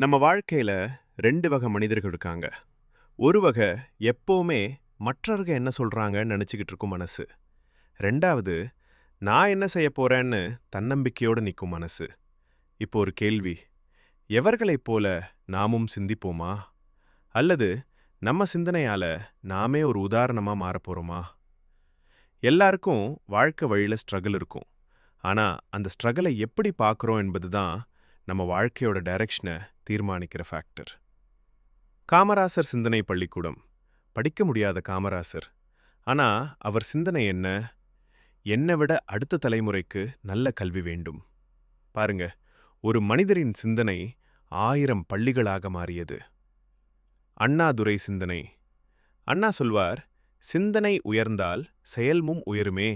நம்ம வாழ்க்கையில ரெண்டு வகை மனிதர்கள் இருக்காங்க. ஒரு வகை எப்பவுமே மற்றவர்கள் என்ன சொல்றாங்கன்னு நினச்சிக்கிட்டு இருக்கும் மனசு. ரெண்டாவது நான் என்ன செய்ய போறேன்னு தன்னம்பிக்கையோடு நிற்கும் மனசு. இப்போ ஒரு கேள்வி எவர்களைப் போல நாமும் சிந்திப்போமா? அல்லது நம்ம சிந்தனையால நாமே ஒரு உதாரணமா மாறப் போறோமா? எல்லாருக்கும் வாழ்க்கை வழியில ஸ்ட்ரகிள் இருக்கும். ஆனா அந்த ஸ்ட்ரகிளை எப்படி பார்க்குறோம் என்பது தான் நம்ம வாழ்க்கையோட டைரக்ஷனை தீர்மானிக்கிற ஃபேக்டர் காமராசர் சிந்தனை பள்ளிக்கூடம். படிக்க முடியாத காமராசர். ஆனா அவர் சிந்தனை என்ன? என்னை விட அடுத்த தலைமுறைக்கு நல்ல கல்வி வேண்டும். பாருங்க ஒரு மனிதரின் சிந்தனை ஆயிரம் பள்ளிகளாக மாறியது. அண்ணாதுரை சிந்தனை. அண்ணா சொல்வார் சிந்தனை உயர்ந்தால் செயல்மும் உயருமே.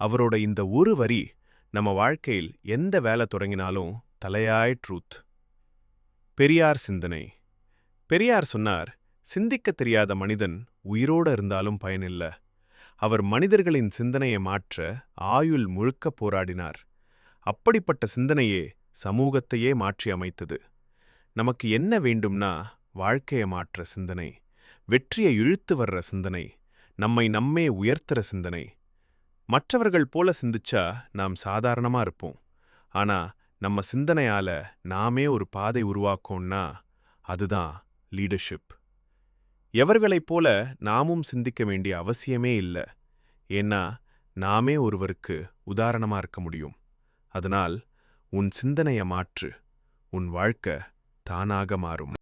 அவரோட இந்த ஒரு வரி நம்ம வாழ்க்கையில் எந்த வேலை தொடங்கினாலும் தலையாய் ட்ரூத். பெரியார் சிந்தனை. பெரியார் சொன்னார் சிந்திக்கத் தெரியாத மனிதன் உயிரோடு இருந்தாலும் பயனில்ல. அவர் மனிதர்களின் சிந்தனையை மாற்ற ஆயுள் முழுக்க போராடினார். அப்படிப்பட்ட சிந்தனையே சமூகத்தையே மாற்றி அமைத்தது. நமக்கு என்ன வேண்டும்னா வாழ்க்கையை மாற்ற சிந்தனை வெற்றியை இழுத்து வர்ற சிந்தனை நம்மை நம்மே உயர்த்துற சிந்தனை. மற்றவர்கள் போல சிந்திச்சா நாம் சாதாரணமா இருப்போம். ஆனா நம்ம சிந்தனையால நாமே ஒரு பாதை உருவாக்கோம்னா அதுதான் லீடர்ஷிப் எவர்களைப் போல நாமும் சிந்திக்க வேண்டிய அவசியமே இல்லை. ஏன்னா நாமே ஒருவருக்கு உதாரணமா இருக்க முடியும். அதனால் உன் சிந்தனையை மாற்று. உன் வாழ்க்கை தானாக மாறும்.